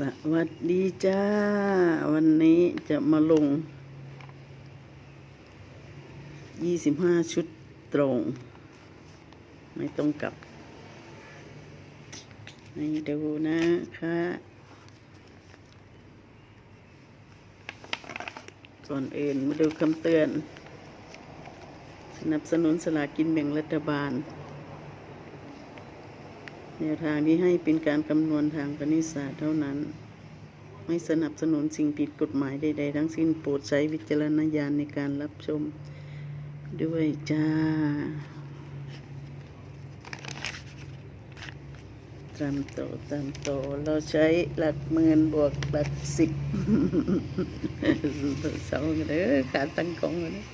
สวัสดีจ้า วันนี้จะมาลง 25 ชุดตรง ไม่ต้องกลับให้ดูนะคะ ก่อนอื่นมาดูคำเตือน สนับสนุนสลากกินแบ่งรัฐบาล แนวทางที่ให้เป็นการคำนวณทางคณิตศาสตร์เท่านั้น ไม่สนับสนุนสิ่งผิดกฎหมายใด ๆ ทั้งสิ้นโปรดใช้วิจารณญาณในการรับชม ด้วยจ้าตามโตตามโตเราใช้หลักหมื่นบวกหลักสิบเสาเด้อขาตั้งกองเลย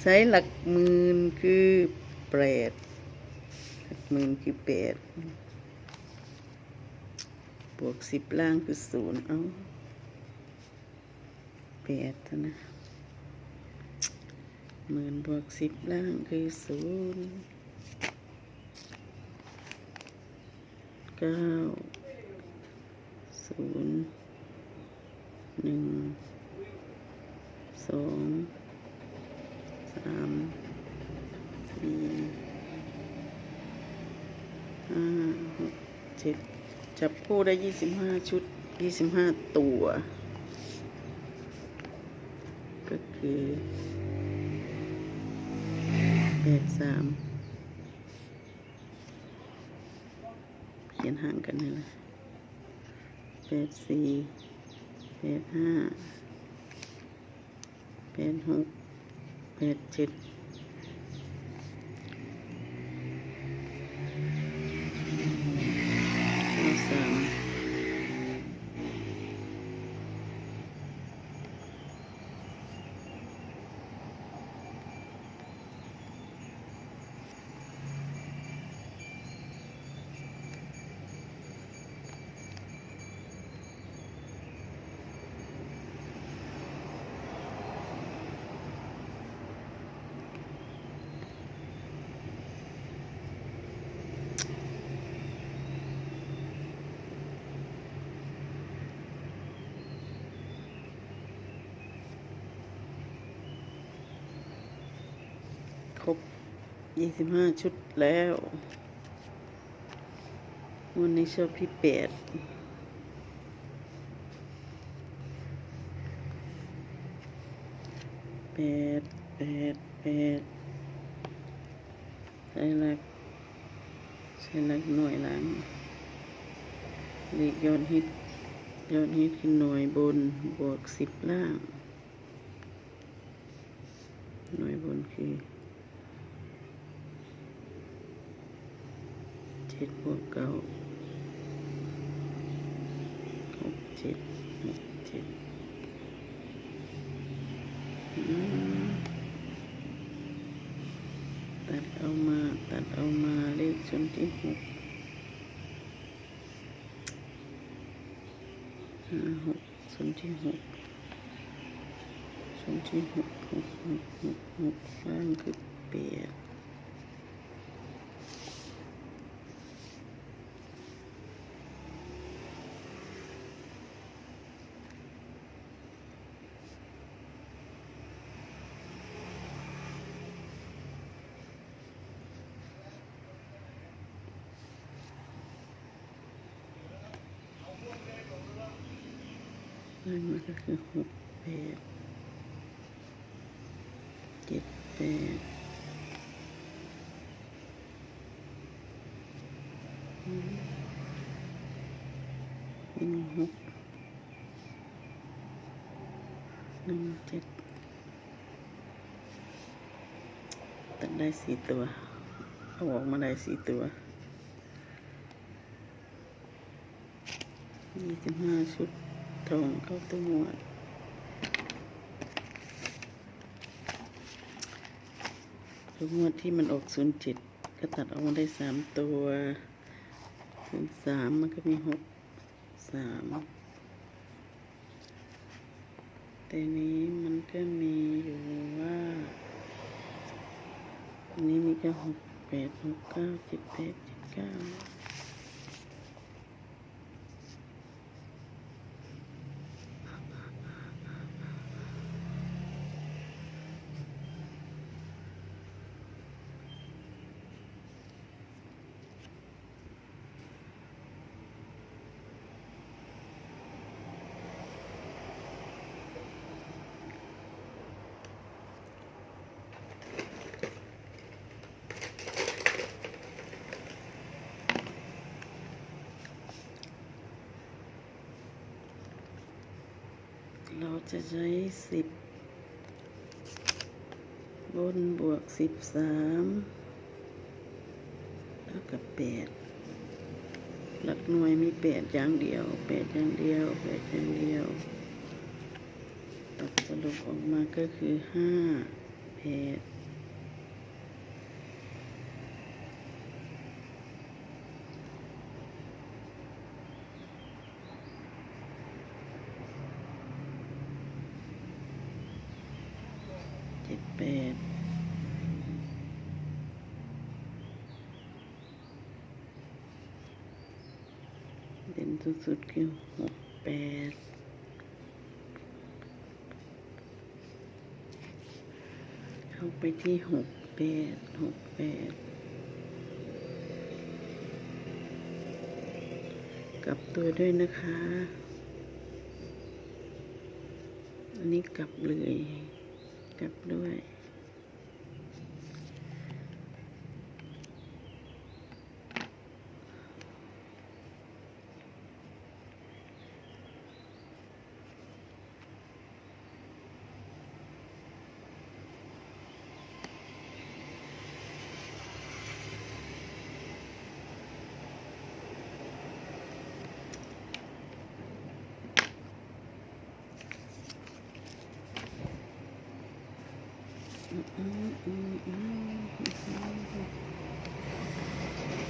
ใช้หลักหมื่นคือแปด หลักหมื่นคือแปดบวกสิบล่างคือศูนย์เอาแปดนะหมื่นบวกสิบล่างคือศูนย์เก้าศูนย์หนึ่งสองสามสี่ ห้าห กเจ็ดจับคู่ได้ยี่สิบห้าชุดยี่สิบห้าตัว ก็คือแปดสามเขียนห่างกันนี่แหละแปดสี่แปดห้าแปดหกแปดเจ็ด ข้อสามค รบยี่สิบห้าชุดแล้ววันนี้ชอบที่แปดแปดแปดแปดใช้ลักใช้ลักหน่วยหลังเลขยอดฮิตยอดฮิตคือหน่วยบนบวกสิบล่าง หน่วยบนคือ เจ็ดบวกเก้าหกเจ็ดหกเจ็ดตัดเอามาตัดเอามาเลขส่วนที่หกห้าหกส่วนที่หกส่วนที่หกหกหกหกหกล่างคือแปด นั่นมันก็คือหกแปดเจ็ดแปดหนึ่งหกหนึ่งเจ็ดตัดได้สี่ตัว เอาออกมาได้สี่ตัวยี่สิบห้าชุด ตรงเข้าตัวหมวดทุกงวดที่มันออกศูนย์เจ็ดก็ตัดออกมาได้สามตัวศูนย์สามมันก็มีหกสามแต่นี้มันก็มีอยู่ว่าอันนี้มีแค่หกแปดหกเก้าเจ็ดแปดเจ็ดเก้า เราจะใช้สิบบนบวกสิบสามเท่ากับแปดหลักหน่วยมีแปดอย่างเดียวแปดอย่างเดียวแปดอย่างเดียวตัดสรุปออกมาก็คือห้าแปด แปดเด่นสุดๆคือหกแปดเข้าไปที่หกแปดหกแปดกลับตัวด้วยนะคะ อันนี้กลับเลย กลับด้วย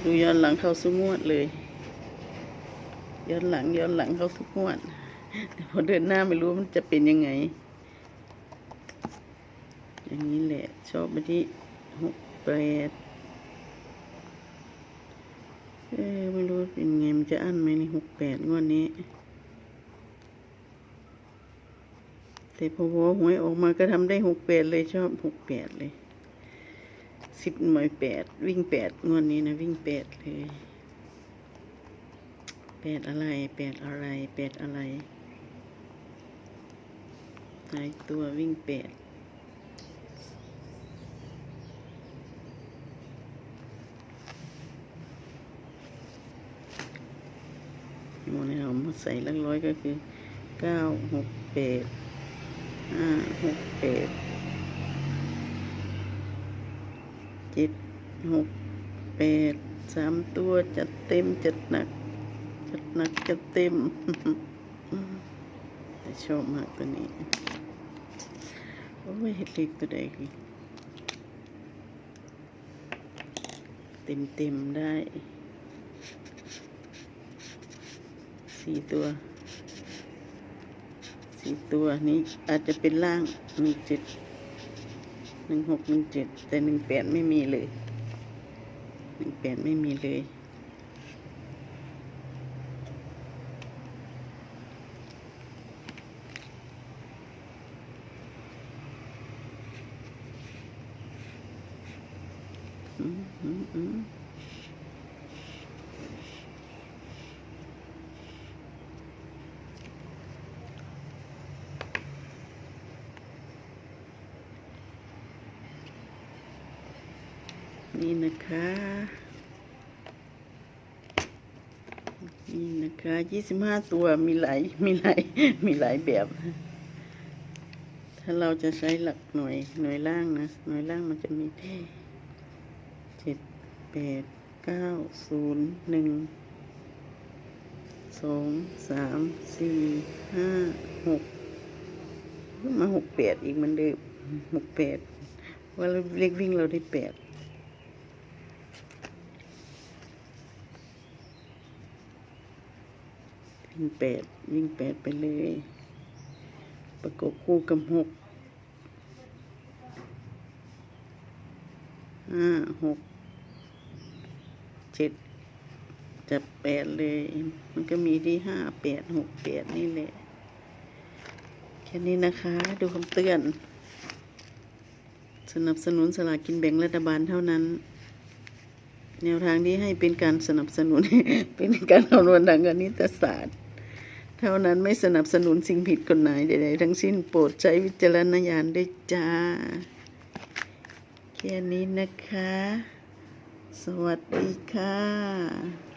ดูย้อนหลังเข้าสุงวดเลย ย้อนหลังย้อนหลังเข้าทุงวดแต่พอเดินหน้าไม่รู้มันจะเป็นยังไง อย่างนี้แหละ ชอบมาที่หกแปดเออไม่รู้เป็นไงมันจะอั้นไหมในหกแปดงวดนี้แต่พอหัวหวยออกมาก็ทำได้หกแปดเลยชอบหกแปดเลย สิบหน่วยแปดวิ่งแปดงวดนี้นะวิ่งแปดเลยแปดอะไรแปดอะไรแปดอะไรหายตัววิ่งแปดหมดแล้วมาใส่ลักร้อยก็คือเก้าหกแปดห้าหกแปด เจ็ด หกแปดสามตัวจัดเต็มจัดหนัก จัดหนักจัดเต็มแต่ชอบมากตัวนี้ โอ้ยเห็ดเล็กตัวใดคือเต็มเต็มได้สี่ตัวสี่ตัวนี้อาจจะเป็นล่างหนึ่งเจ็ดหนึ่งหกหนึ่งเจ็ดแต่หนึ่งแปดไม่มีเลย หนึ่งแปดไม่มีเลย อืมอืมอืม นี่นะคะ นี่นะคะยี่สิบห้าตัวมีหลายมีหลายมีหลายแบบ ถ้าเราจะใช้หลักหน่วยหน่วยล่างนะ หน่วยล่างมันจะมีเจ็ดแปดเก้าศูนย์หนึ่งสองสามสี่ห้าหกมาหกแปดอีกมันเดิมหกแปดว่าเราเล็กวิ่งเราได้แปด วิ่งแปดวิ่งแปดไปเลย ประกบคู่กับหกห้าหกเจ็ดจับแปดเลย มันก็มีที่ห้าแปดหกแปดนี่แหละ แค่นี้นะคะ ดูคำเตือน สนับสนุนสลากกินแบ่งรัฐบาลเท่านั้น แนวทางที่ให้เป็นการสนับสนุน เป็นการคำนวณทางคณิตศาสตร์ เท่านั้นไม่สนับสนุนสิ่งผิดกฎหมายใดๆทั้งสิ้นโปรดใช้วิจารณญาณด้วยจ้า แค่นี้นะคะ สวัสดีค่ะ